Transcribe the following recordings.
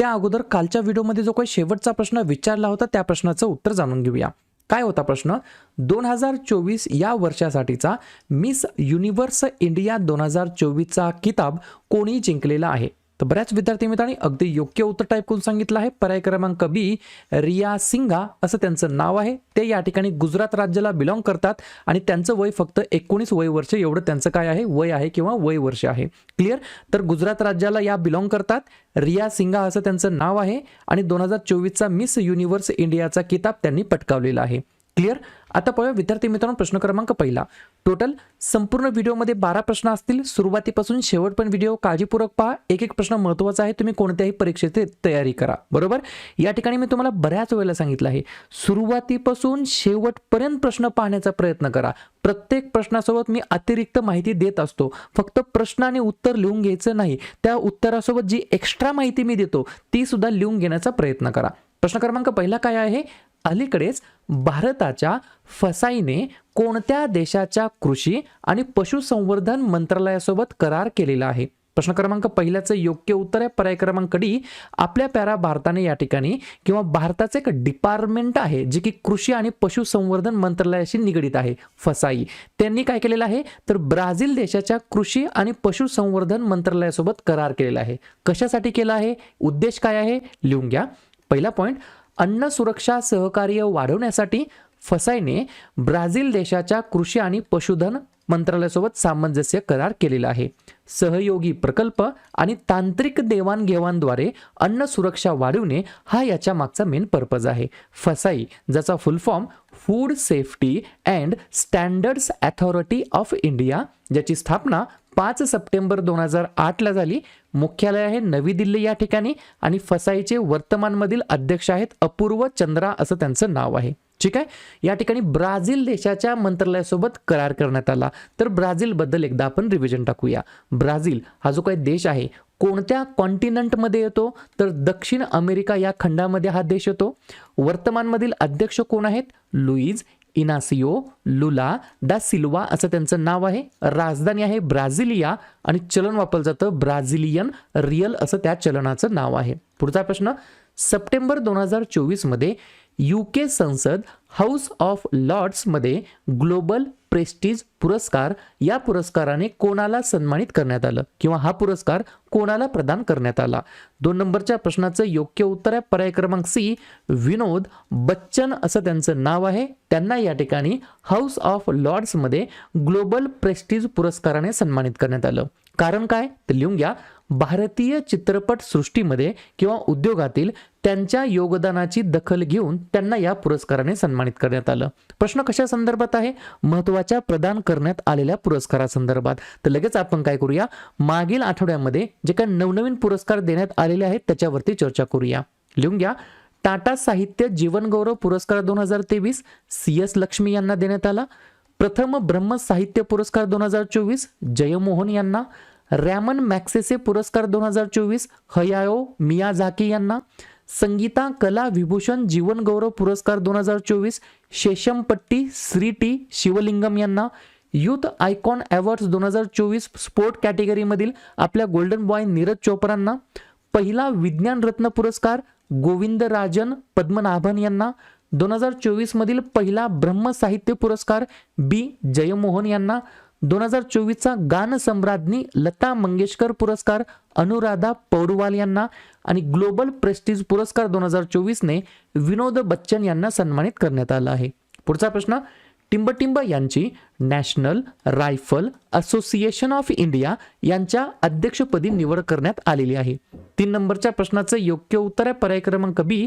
त्या अगोदर कालच्या व्हिडिओमध्ये जो काही शेवटचा प्रश्न विचारला होता त्या प्रश्नाचं उत्तर जाणून घेऊया. काय होता प्रश्न? दोन हजार चोवीस या वर्षासाठीचा मिस युनिव्हर्स इंडिया दोन हजार चोवीसचा किताब कोणी जिंकलेला आहे? तर बऱ्याच विद्यार्थी मित्रांनी अगदी योग्य उत्तर टाईप करून सांगितलं आहे. पर्याय क्रमांक बी रिया सिंगा असं त्यांचं नाव आहे. ते या ठिकाणी गुजरात राज्याला बिलॉंग करतात आणि त्यांचं वय फक्त एकोणीस वय वर्ष एवढं त्यांचं काय आहे? वय आहे किंवा वय वर्ष आहे. क्लिअर तर गुजरात राज्याला या बिलॉंग करतात. रिया सिंगा असं त्यांचं नाव आहे आणि दोन हजार चोवीसचा मिस युनिव्हर्स इंडियाचा किताब त्यांनी पटकावलेला आहे. क्लिअर आता पाहूया विद्यार्थी मित्रांनो प्रश्न क्रमांक पहिला. टोटल संपूर्ण व्हिडिओमध्ये बारा प्रश्न असतील. सुरुवातीपासून शेवट पण व्हिडिओ काळजीपूर्वक पहा. एक एक प्रश्न महत्त्वाचा आहे. तुम्ही कोणत्याही परीक्षेची तयारी करा. बरोबर? या ठिकाणी मी तुम्हाला बऱ्याच वेळेला सांगितलं आहे. सुरुवातीपासून शेवटपर्यंत प्रश्न पाहण्याचा प्रयत्न करा. प्रत्येक प्रश्नासोबत मी अतिरिक्त माहिती देत असतो. फक्त प्रश्न आणि उत्तर लिहून घ्यायचं नाही. त्या उत्तरासोबत जी एक्स्ट्रा माहिती मी देतो ती सुद्धा लिहून घेण्याचा प्रयत्न करा. प्रश्न क्रमांक पहिला काय आहे? अलीकडेच भारताच्या फसाईने कोणत्या देशाच्या कृषी आणि पशुसंवर्धन मंत्रालयासोबत करार केलेला आहे? प्रश्न क्रमांक पहिल्याचं योग्य उत्तर आहे. पर्याय क्रमांक डी आपल्या प्यारा भारताने या ठिकाणी किंवा भारताचं एक डिपार्टमेंट आहे जे की कृषी आणि पशुसंवर्धन मंत्रालयाशी निगडीत आहे. फसाई. त्यांनी काय केलेलं आहे? तर ब्राझील देशाच्या कृषी आणि पशुसंवर्धन मंत्रालयासोबत करार केलेला आहे. कशासाठी केला आहे? उद्देश काय आहे? लिहून घ्या. पहिला पॉईंट अन्न सुरक्षा सहकार्य वाढवण्यासाठी फसाईने ब्राझील देशाच्या कृषी आणि पशुधन मंत्रालयासोबत सामंजस्य करार केलेला आहे. सहयोगी प्रकल्प आणि तांत्रिक देवाणघेवाणद्वारे अन्न सुरक्षा वाढवणे हा याच्या मागचा मेन पर्पज आहे. फसाई ज्याचा full form food safety and standards authority of India ज्याची स्थापना पाच सप्टेंबर दोन हजार आठला झाली. मुख्यालय आहे नवी दिल्ली या ठिकाणी आणि फसाईचे वर्तमानमधील अध्यक्ष आहेत अपूर्व चंद्रा असं त्यांचं नाव आहे. ठीक आहे? या ठिकाणी ब्राझील देशाच्या मंत्रालयासोबत करार करण्यात आला. तर ब्राझीलबद्दल एकदा आपण रिव्हिजन टाकूया. ब्राझील हा जो काही देश आहे कोणत्या कॉन्टिनेंटमध्ये येतो? तर दक्षिण अमेरिका या खंडामध्ये हा देश येतो. वर्तमानमधील अध्यक्ष कोण आहेत? लुईज इनासिओ लुला दा सिल्वा असं त्यांचं नाव आहे. राजधानी आहे ब्राझिलिया आणि चलन वापरलं जातं ब्राझिलियन रियल असं त्या चलनाचं नाव आहे. पुढचा प्रश्न सप्टेंबर दोन हजार चोवीसमध्ये यू के संसद हाऊस ऑफ लॉर्ड्समध्ये ग्लोबल प्रेस्टीज पुरस्कार या पुरस्काराने कोणाला सन्मानित करण्यात आलं किंवा हा पुरस्कार कोणाला प्रदान करण्यात आला? दोन नंबरच्या प्रश्नाचं योग्य उत्तर आहे. पर्याय क्रमांक सी विनोद बच्चन असं त्यांचं नाव आहे. त्यांना या ठिकाणी हाऊस ऑफ लॉर्ड्समध्ये ग्लोबल प्रेस्टीज पुरस्काराने सन्मानित करण्यात आलं. कारण काय? तर लिहून घ्या. भारतीय चित्रपट सृष्टीमध्ये किंवा उद्योगातील त्यांच्या योगदानाची दखल घेऊन त्यांना या पुरस्काराने सन्मानित करण्यात आलं. प्रश्न कशा संदर्भात आहे? महत्त्वाच्या प्रदान करण्यात आलेल्या पुरस्कारासंदर्भात. तर लगेच आपण काय करूया? मागील आठवड्यामध्ये जे काही नवनवीन पुरस्कार देण्यात आलेले आहेत त्याच्यावरती चर्चा करूया. लिहून घ्या. टाटा साहित्य जीवनगौरव पुरस्कार दोन हजार तेवीस सी एस लक्ष्मी यांना देण्यात आला. प्रथम ब्रह्म साहित्य पुरस्कार दोन हजार चोवीस जयमोहन यांना. रॅमन मॅक्सेसे पुरस्कार दोन हजार चोवीस हयाओ मियाझाकी यांना संगीता कला विभूषण जीवनगौरव पुरस्कार दोन हजार चोवीस शेषमपट्टी श्री टी शिवलिंगम यांना युथ आयकॉन अवॉर्ड्स दोन हजार चोवीस स्पोर्ट कॅटेगरीमधील आपल्या गोल्डन बॉय नीरज चोप्रांना पहिला विज्ञान रत्न पुरस्कार गोविंद राजन पद्मनाभन यांना दोन हजार चोवीसमधील पहिला ब्रह्म साहित्य पुरस्कार बी जयमोहन यांना दोन हजार चोवीसचा गानसम्राज्ञी लता मंगेशकर पुरस्कार अनुराधा पौडवाल यांना आणि ग्लोबल प्रेस्टीज पुरस्कार दोन हजार चोवीसने विनोद बच्चन यांना सन्मानित करण्यात आला आहे. पुढचा प्रश्न टिंबटिंब यांची national rifle association of India यांच्या अध्यक्षपदी निवड करण्यात आलेली आहे. तीन नंबरच्या प्रश्नाचं योग्य उत्तर आहे. पर्याय क्रमांक बी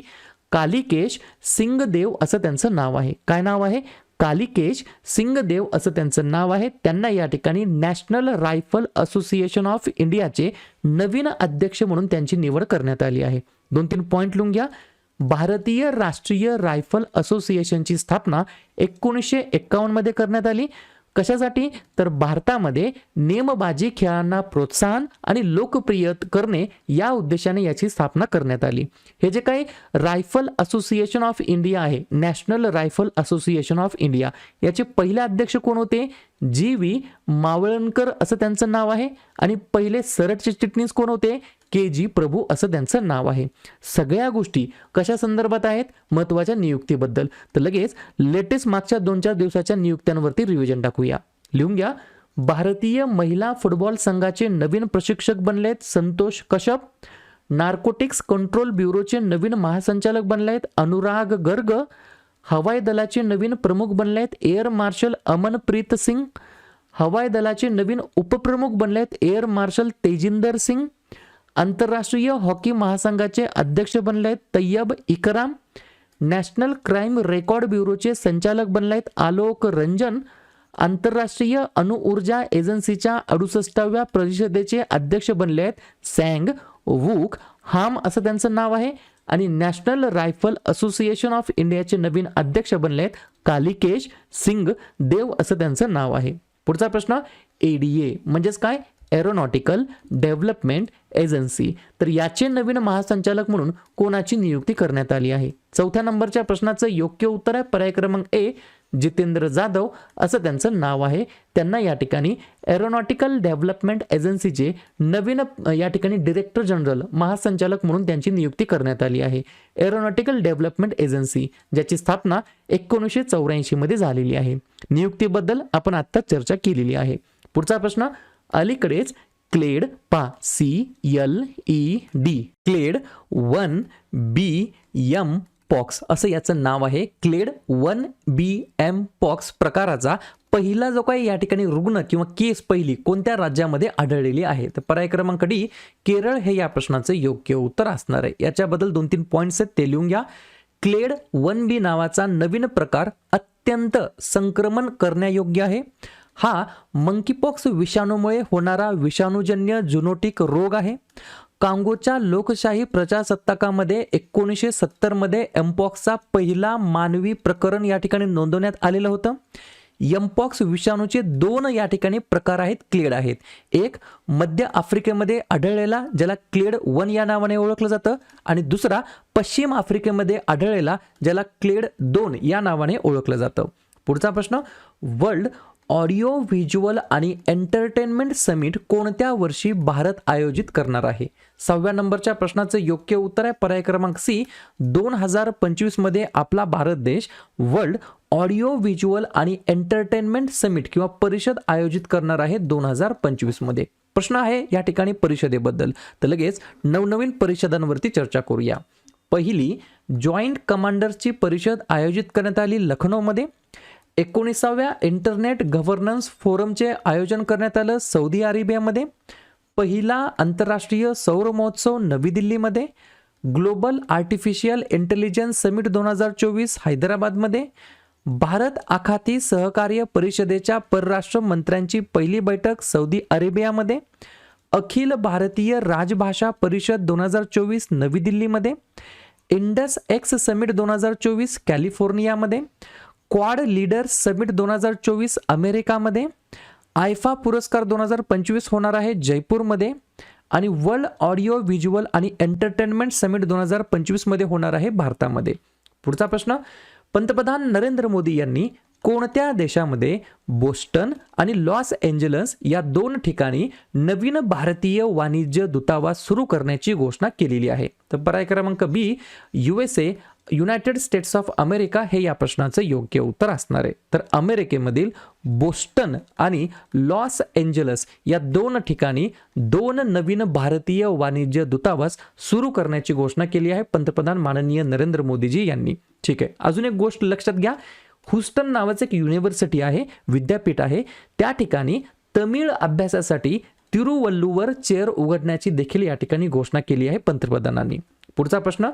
कालिकेश सिंगदेव असं त्यांचं नाव आहे. काय नाव आहे? कालिकेश सिंगदेव असं त्यांचं नाव आहे. त्यांना या ठिकाणी नॅशनल रायफल असोसिएशन ऑफ इंडियाचे नवीन अध्यक्ष म्हणून त्यांची निवड करण्यात आली आहे. दोन तीन पॉईंट लिहून घ्या. भारतीय राष्ट्रीय रायफल असोसिएशनची स्थापना एकोणीसशे एक्कावन्नमध्ये करण्यात आली. कशासाठी? तर भारतामध्ये नेमबाजी खेळांना प्रोत्साहन आणि लोकप्रिय करणे या उद्देशाने याची स्थापना करण्यात आली. हे जे काही रायफल असोसिएशन ऑफ इंडिया आहे national rifle association of India याचे पहिले अध्यक्ष कोण होते? जी व्ही मावळणकर असं त्यांचं नाव आहे. आणि पहिले सरटचे कोण होते? के जी प्रभू असं त्यांचं नाव आहे. सगळ्या गोष्टी कशा संदर्भात आहेत? महत्त्वाच्या नियुक्तीबद्दल. तर लगेच लेटेस्ट मागच्या दोन चार दिवसाच्या नियुक्त्यांवरती रिव्हिजन टाकूया. लिहून घ्या. भारतीय महिला फुटबॉल संघाचे नवीन प्रशिक्षक बनलेत संतोष कश्यप. नार्कोटिक्स कंट्रोल ब्युरोचे नवीन महासंचालक बनले आहेत अनुराग गर्ग. हवाई दलाचे नवीन प्रमुख बनले आहेत एअर मार्शल अमनप्रीत सिंग. हवाई दलाचे नवीन उपप्रमुख बनले आहेत एअर मार्शल तेजिंदर सिंग. आंतरराष्ट्रीय हॉकी महासंघाचे अध्यक्ष बनले आहेत तय्यब इकराम. नॅशनल क्राईम रेकॉर्ड ब्युरोचे संचालक बनले आहेत आलोक रंजन. आंतरराष्ट्रीय अणुऊर्जा एजन्सीच्या अडुसष्टाव्या परिषदेचे अध्यक्ष बनले आहेत सॅंग वूक. हाम असं त्यांचं नाव आहे. आणि नॅशनल रायफल असोसिएशन ऑफ इंडियाचे नवीन अध्यक्ष बनले आहेत कालिकेश सिंग. देव असं त्यांचं नाव आहे. पुढचा प्रश्न एडीए म्हणजेच काय? एरोनॉटिकल डेव्हलपमेंट एजन्सी तर याचे नवीन महासंचालक म्हणून कोणाची नियुक्ती करण्यात आली आहे? चौथ्या नंबरच्या प्रश्नाचं योग्य उत्तर आहे पर्याय क्रमांक ए जितेंद्र जाधव असं त्यांचं नाव आहे. त्यांना या ठिकाणी एरोनॉटिकल डेव्हलपमेंट एजन्सीचे नवीन या ठिकाणी डिरेक्टर जनरल महासंचालक म्हणून त्यांची नियुक्ती करण्यात आली आहे. एरोनॉटिकल डेव्हलपमेंट एजन्सी ज्याची स्थापना एकोणीसशे चौऱ्याऐंशीमध्ये झालेली आहे. नियुक्तीबद्दल आपण आत्ता चर्चा केलेली आहे. पुढचा प्रश्न अलीकडेच क्लेड पा C L E D. Clade one B M pox असं याचं नाव आहे. Clade one B M pox प्रकाराचा पहिला जो काही या ठिकाणी रुग्ण किंवा केस पहिली कोणत्या राज्यामध्ये आढळलेली आहे? तर पर्याय क्रमांक डी केरळ हे या प्रश्नाचं योग्य उत्तर असणार आहे. याच्याबद्दल दोन तीन पॉईंट्स आहेत ते लिहून घ्या. क्लेड वन बी नावाचा नवीन प्रकार अत्यंत संक्रमण करण्यायोग्य आहे. हा मंकीपॉक्स विषाणूमुळे होणारा विषाणूजन्य जुनोटिक रोग आहे. कांगोच्या लोकशाही प्रजासत्ताकामध्ये एकोणीसशे सत्तरमध्ये एम्पॉक्सचा पहिला मानवी प्रकरण या ठिकाणी नोंदवण्यात आलेलं होतं. यमपॉक्स विषाणूचे दोन या ठिकाणी प्रकार आहेत क्लेड आहेत. एक मध्य आफ्रिकेमध्ये आढळलेला ज्याला क्लेड वन या नावाने ओळखलं जातं आणि दुसरा पश्चिम आफ्रिकेमध्ये आढळलेला ज्याला क्लेड दोन या नावाने ओळखलं जातं. पुढचा प्रश्न वर्ल्ड ऑडिओ व्हिज्युअल आणि एंटरटेनमेंट समिट कोणत्या वर्षी भारत आयोजित करणार आहे? सहाव्या नंबरच्या प्रश्नाचं योग्य उत्तर आहे. पर्याय क्रमांक सी दोन हजार पंचवीसमध्ये आपला भारत देश वर्ल्ड ऑडिओ व्हिज्युअल आणि एंटरटेनमेंट समिट किंवा परिषद आयोजित करणार आहे दोन हजार पंचवीसमध्ये प्रश्न आहे या ठिकाणी परिषदेबद्दल. तर लगेच नवनवीन परिषदांवरती चर्चा करूया. पहिली जॉईंट कमांडर्सची परिषद आयोजित करण्यात आली लखनौमध्ये. एकोणीसाव्या इंटरनेट गव्हर्नन्स फोरमचे आयोजन करण्यात आलं सौदी अरेबियामध्ये. पहिला आंतरराष्ट्रीय सौर महोत्सव नवी दिल्लीमध्ये. ग्लोबल आर्टिफिशियल इंटेलिजन्स समिट दोन हजार चोवीस हैदराबादमध्ये. भारत आखाती सहकार्य परिषदेच्या परराष्ट्र मंत्र्यांची पहिली बैठक सौदी अरेबियामध्ये. अखिल भारतीय राजभाषा परिषद दोन हजार चोवीस नवी दिल्लीमध्ये. इंडस एक्स समिट दोन हजार चोवीस कॅलिफोर्नियामध्ये. क्वाड लीडर्स समिट दोन हजार चोवीस अमेरिकामध्ये आयफा पुरस्कार दोन हजार पंचवीस होणार आहे जयपूरमध्ये आणि वर्ल्ड ऑडिओ व्हिज्युअल आणि एंटरटेनमेंट समिट दोन हजार पंचवीसमध्ये होणार आहे भारतामध्ये. पुढचा प्रश्न पंतप्रधान नरेंद्र मोदी यांनी कोणत्या देशामध्ये बोस्टन आणि लॉस एंजलस या दोन ठिकाणी नवीन भारतीय वाणिज्य दूतावास सुरू करण्याची घोषणा केलेली आहे? तर पर्याय क्रमांक B U S A United States of America हे या प्रश्नाचं योग्य उत्तर असणार आहे. तर अमेरिकेमधील बोस्टन आणि लॉस एंजलस या दोन ठिकाणी दोन नवीन भारतीय वाणिज्य दूतावास सुरू करण्याची घोषणा केली आहे पंतप्रधान माननीय नरेंद्र मोदीजी यांनी. ठीक आहे. अजून एक गोष्ट लक्षात घ्या. हुस्टन नावाचं एक युनिव्हर्सिटी आहे विद्यापीठ आहे. त्या ठिकाणी तमिळ अभ्यासासाठी तिरुवल्लूवर चेअर उघडण्याची देखील या ठिकाणी घोषणा केली आहे पंतप्रधानांनी. पुढचा प्रश्न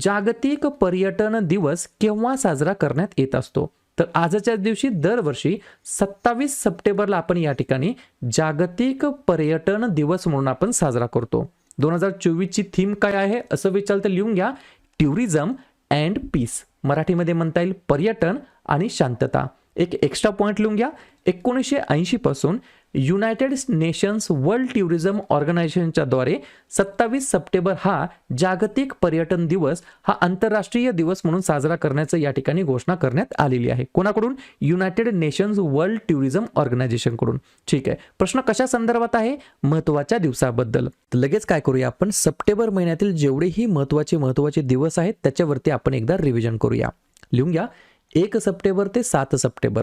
जागतिक पर्यटन दिवस केव्हा साजरा करण्यात येत असतो? तर आजच्या दिवशी दरवर्षी सत्तावीस सप्टेंबरला आपण या ठिकाणी जागतिक पर्यटन दिवस म्हणून आपण साजरा करतो. दोन हजार चोवीसची थीम काय आहे? असं विचारलं तर लिहून घ्या. Tourism and peace. मराठीमध्ये म्हणता येईल पर्यटन आणि शांतता. एक एक्स्ट्रा पॉईंट लिहून घ्या. एकोणीसशे ऐंशी पासून युनायटेड नेशन्स वर्ल्ड टुरिझम ऑर्गनायझेशनच्या द्वारे सत्तावीस सप्टेंबर हा जागतिक पर्यटन दिवस हा आंतरराष्ट्रीय दिवस म्हणून साजरा करण्याचं या ठिकाणी घोषणा करण्यात आलेली आहे. कोणाकडून? युनायटेड नेशन्स वर्ल्ड टुरिझम ऑर्गनायझेशनकडून. ठीक आहे. प्रश्न कशा संदर्भात आहे? महत्त्वाच्या दिवसाबद्दल. लगेच काय करूया आपण? सप्टेंबर महिन्यातील जेवढेही महत्त्वाचे महत्त्वाचे दिवस आहेत त्याच्यावरती आपण एकदा रिव्हिजन करूया. लिहून घ्या. एक सप्टेंबर ते सात सप्टेंबर.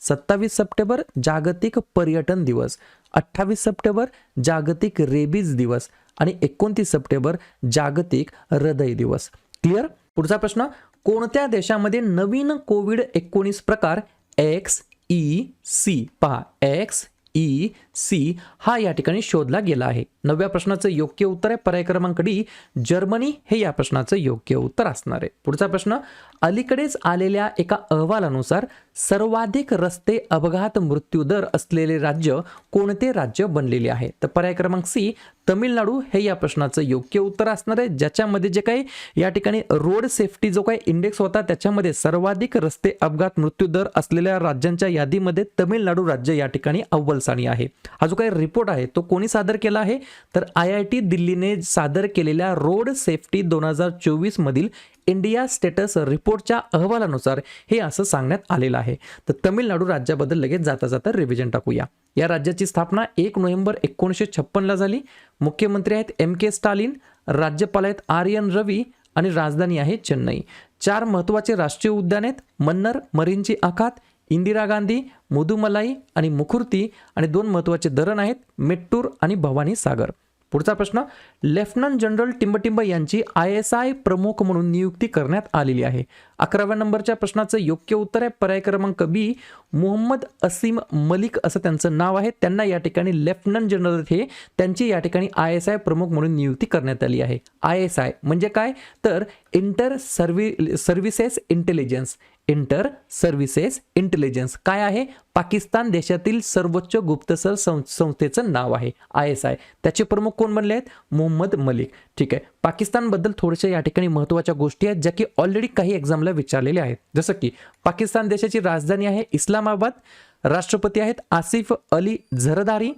सत्तावीस सप्टेंबर जागतिक पर्यटन दिवस. अठ्ठावीस सप्टेंबर जागतिक रेबीज दिवस. आणि एकोणतीस सप्टेंबर जागतिक हृदय दिवस. क्लिअर पुढचा प्रश्न कोणत्या देशामध्ये नवीन कोविड एकोणीस प्रकार एक्स ई सी पहा एक्स ई e, सी हा या ठिकाणी शोधला गेला आहे. नवव्या प्रश्नाचं योग्य उत्तर आहे. पर्याय क्रमांक डी जर्मनी हे या प्रश्नाचं योग्य उत्तर असणार आहे. पुढचा प्रश्न अलीकडेच आलेल्या एका अहवालानुसार सर्वाधिक रस्ते अपघात मृत्यू दर असलेले राज्य कोणते राज्य बनलेले आहे? तर पर्याय क्रमांक सी तमिळनाडू हे या प्रश्नाचं योग्य उत्तर असणार आहे. ज्याच्यामध्ये जे काही या ठिकाणी रोड सेफ्टी जो काही इंडेक्स होता त्याच्यामध्ये सर्वाधिक रस्ते अपघात मृत्यू दर असलेल्या राज्यांच्या यादीमध्ये तमिळनाडू राज्य या ठिकाणी अव्वलसाणी आहे. हा जो काही रिपोर्ट आहे तो कोणी सादर केला आहे? तर आय आय टी दिल्लीने सादर केलेल्या रोड सेफ्टी दोन हजार चोवीसमधील इंडिया स्टेटस रिपोर्टच्या अहवालानुसार हे असं सांगण्यात आलेलं आहे. तर तमिळनाडू राज्याबद्दल लगेच जाता जाता रिव्हिजन टाकूया. या राज्याची स्थापना एक नोव्हेंबर एकोणीसशे छप्पनला झाली. मुख्यमंत्री आहेत एम के स्टालिन राज्यपाल आहेत आर एन रवी आणि राजधानी आहे चेन्नई. चार महत्त्वाचे राष्ट्रीय उद्यान आहेत मन्नर मरीनची आखात इंदिरा गांधी मुदुमलाई आणि मुखुर्ती आणि दोन महत्त्वाचे धरण आहेत मेट्टूर आणि भवानी सागर. पुढचा प्रश्न लेफ्टनंट जनरल टिंबटिंब यांची आय एस आय प्रमुख म्हणून नियुक्ती करण्यात आलेली आहे. अकराव्या नंबरच्या प्रश्नाचं योग्य उत्तर आहे पर्याय क्रमांक बी मोहम्मद असीम मलिक असं त्यांचं नाव आहे. त्यांना या ठिकाणी लेफ्टनंट जनरल हे त्यांची या ठिकाणी आय एस आय प्रमुख म्हणून नियुक्ती करण्यात आली आहे. आय एस आय म्हणजे काय? तर Inter servi Services Intelligence. Inter Services Intelligence काय आहे? पाकिस्तान देशातील सर्वोच्च गुप्तसर सं संस्थेचं नाव आहे आय एस आय त्याचे प्रमुख कोण बनले आहेत? मोहम्मद मलिक. ठीक आहे. पाकिस्तानबद्दल थोड्याशा या ठिकाणी महत्त्वाच्या गोष्टी आहेत ज्या की ऑलरेडी काही एक्झामला विचारलेल्या आहेत. जसं की पाकिस्तान देशाची राजधानी आहे इस्लामाबाद. राष्ट्रपती आहेत आसिफ अली झरदारी.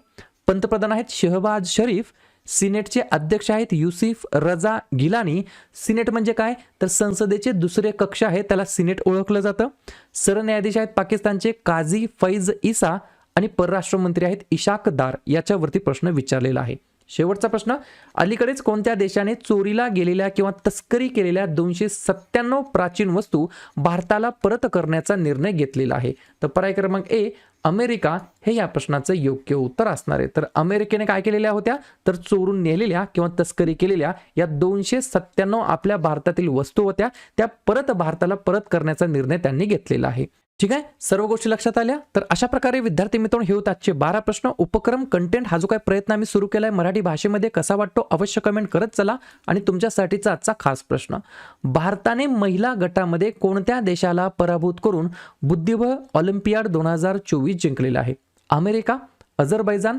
पंतप्रधान आहेत शहबाज शरीफ. सिनेटचे अध्यक्ष आहेत युसिफ रजा गिलानी. सिनेट म्हणजे काय? तर संसदेचे दुसरे कक्ष आहे त्याला सिनेट ओळखलं जातं. सरन्यायाधीश आहेत पाकिस्तानचे काझी फैज इसा आणि परराष्ट्र मंत्री आहेत इशाक दार. याच्यावरती प्रश्न विचारलेला आहे. शेवटचा प्रश्न अलीकडेच कोणत्या देशाने चोरीला गेलेल्या किंवा तस्करी केलेल्या दोनशे सत्त्याण्णव प्राचीन वस्तू भारताला परत करण्याचा निर्णय घेतलेला आहे? तर पर्याय क्रमांक ए अमेरिका हे या प्रश्नाचं योग्य उत्तर असणार आहे. तर अमेरिकेने काय केलेल्या होत्या? तर चोरून नेलेल्या किंवा तस्करी केलेल्या या दोनशे सत्त्याण्णव आपल्या भारतातील वस्तू होत्या. त्या परत भारताला परत करण्याचा निर्णय त्यांनी घेतलेला आहे. ठीक आहे? सर्व गोष्टी लक्षात आल्या? तर अशा प्रकारे विद्यार्थी मित्रांनो हे होते आजचे बारा प्रश्न. उपक्रम कंटेंट हा जो काही प्रयत्न आम्ही सुरू केलाय मराठी भाषेमध्ये कसा वाटतो अवश्य कमेंट करत चला. आणि तुमच्यासाठीचा आजचा खास प्रश्न. भारताने महिला गटामध्ये कोणत्या देशाला पराभूत करून बुद्धिबळ ऑलिम्पियाड दोन हजार चोवीस जिंकलेला आहे? America Azerbaijan